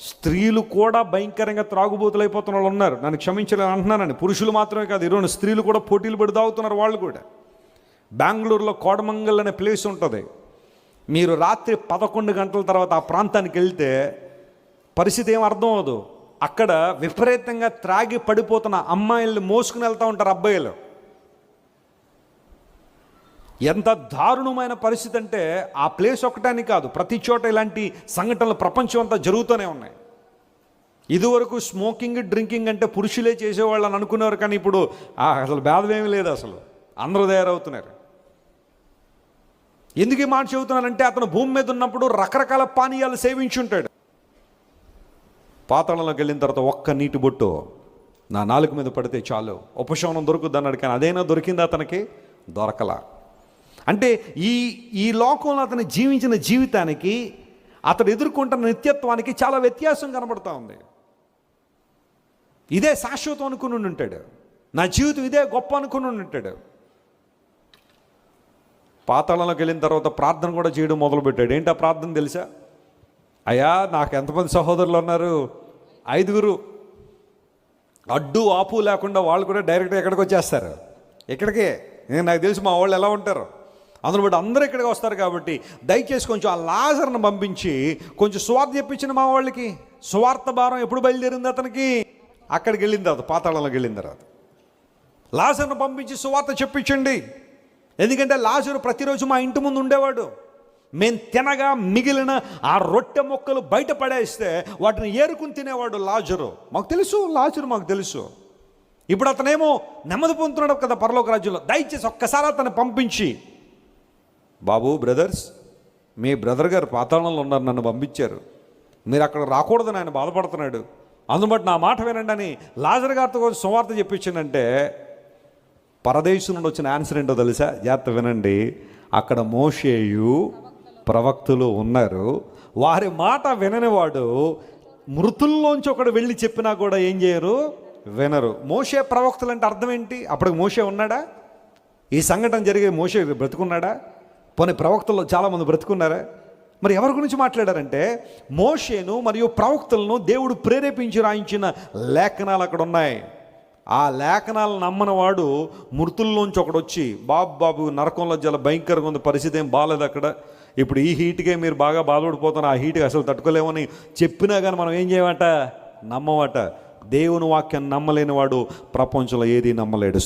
స్త్రీలు కూడా భయంకరంగా త్రాగుబోతులు అయిపోతున్న వాళ్ళు ఉన్నారు. నన్ను క్షమించలేని అంటున్నానని. పురుషులు మాత్రమే కాదు ఈరోజు స్త్రీలు కూడా పోటీలు పడి తాగుతున్నారు వాళ్ళు కూడా. బెంగళూరులో కోడమంగల్ అనే ప్లేస్ ఉంటుంది. మీరు రాత్రి పదకొండు గంటల తర్వాత ఆ ప్రాంతానికి వెళ్తే పరిస్థితి ఏం అర్థం అవదు అక్కడ విపరీతంగా త్రాగి పడిపోతున్న అమ్మాయిల్ని మోసుకుని వెళ్తూ ఉంటారు అబ్బాయిలు. ఎంత దారుణమైన పరిస్థితి అంటే ఆ ప్లేస్ ఒకటాని కాదు ప్రతి చోట ఇలాంటి సంఘటనలు ప్రపంచం అంతా జరుగుతూనే ఉన్నాయి. ఇదివరకు స్మోకింగ్ డ్రింకింగ్ అంటే పురుషులే చేసేవాళ్ళు అని అనుకునేవారు కానీ ఇప్పుడు అసలు భేదమేమీ లేదు అసలు. అందరూ తయారవుతున్నారు. ఎందుకు ఈ మాట చెబుతున్నానంటే అతను భూమి మీద ఉన్నప్పుడు రకరకాల పానీయాలు సేవించుంటాడు. పాతాళంలోకి వెళ్ళిన తర్వాత ఒక్క నీటి బొట్టు నా నాలుగు మీద పడితే చాలు. ఉపశమనం దొరుకుద్ది అన్నాడు కానీ అదైనా దొరికిందా అతనికి? దొరకలా. అంటే ఈ ఈ లోకంలో అతను జీవించిన జీవితానికి అతడు ఎదుర్కొంటున్న నిత్యత్వానికి చాలా వ్యత్యాసం కనబడుతూ ఉంది. ఇదే శాశ్వతం అనుకుని ఉండి ఉంటాడు. నా జీవితం ఇదే గొప్ప అనుకుని ఉండి ఉంటాడు. పాతాళంలోకి వెళ్ళిన తర్వాత ప్రార్థన కూడా చేయడం మొదలుపెట్టాడు. ఏంటి ఆ ప్రార్థన తెలుసా? అయ్యా నాకు ఎంతమంది సహోదరులు ఉన్నారు? ఐదుగురు. అడ్డు ఆపు లేకుండా వాళ్ళు కూడా డైరెక్ట్ ఎక్కడికి వచ్చేస్తారు? ఇక్కడికే నేను నాకు తెలిసి మా వాళ్ళు ఎలా ఉంటారు. అందులో బట్టి అందరూ ఇక్కడికి వస్తారు కాబట్టి దయచేసి కొంచెం ఆ లాజర్ను పంపించి కొంచెం స్వార్థ చెప్పించిన మా వాళ్ళకి. స్వార్థ భారం ఎప్పుడు బయలుదేరింది అతనికి? అక్కడికి వెళ్ళిన తర్వాత పాతాళంలోకి వెళ్ళిన తర్వాత. లాజర్ను పంపించి సువార్త చెప్పించండి. ఎందుకంటే లాజరు ప్రతిరోజు మా ఇంటి ముందు ఉండేవాడు. మేము తినగా మిగిలిన ఆ రొట్టె మొక్కలు బయట పడేస్తే వాటిని ఏరుకుని తినేవాడు లాజరు. మాకు తెలుసు లాజరు మాకు తెలుసు. ఇప్పుడు అతనేమో నెమ్మది పొందుతున్నాడు కదా పరలోక రాజ్యంలో. దయచేసి ఒక్కసారి అతను పంపించి బాబు బ్రదర్స్ మీ బ్రదర్ గారు పాతాళంలో ఉన్నారు నన్ను పంపించారు. మీరు అక్కడ రాకూడదని ఆయన బాధపడుతున్నాడు. అందుబట్టి నా మాట వినండి అని లాజర్ గారితో కొంచెం సువార్త చెప్పించిందంటే పరదేశం నుండి వచ్చిన ఆన్సర్ ఏంటో తెలుసా? జాగ్రత్త వినండి. అక్కడ మోషేయు ప్రవక్తులు ఉన్నారు. వారి మాట విననివాడు మృతుల్లోంచి ఒకడు వెళ్ళి చెప్పినా కూడా ఏం చేయరు? వినరు. మోషే ప్రవక్తులు అంటే అర్థం ఏంటి? అప్పటికి మోషే ఉన్నాడా? ఈ సంఘటన జరిగే మోషే బ్రతుకున్నాడా? పోనీ ప్రవక్తల్లో చాలామంది బ్రతుకున్నారా? మరి ఎవరి గురించి మాట్లాడారంటే మోషేను మరియు ప్రవక్తలను దేవుడు ప్రేరేపించి రాయించిన లేఖనాలు అక్కడ ఉన్నాయి. ఆ లేఖనాలు నమ్మని వాడు మృతుల్లోంచి ఒకడు వచ్చి బాబు బాబు నరకంలో చాలా భయంకరంగా ఉంది పరిస్థితి ఏం బాగాలేదు అక్కడ. ఇప్పుడు ఈ హీట్కే మీరు బాగా బాధపడిపోతున్న ఆ హీట్కి అసలు తట్టుకోలేమని చెప్పినా కానీ మనం ఏం చేయమట? నమ్మమట. దేవుని వాక్యం నమ్మలేని వాడు ప్రపంచంలో ఏది నమ్మలేడు.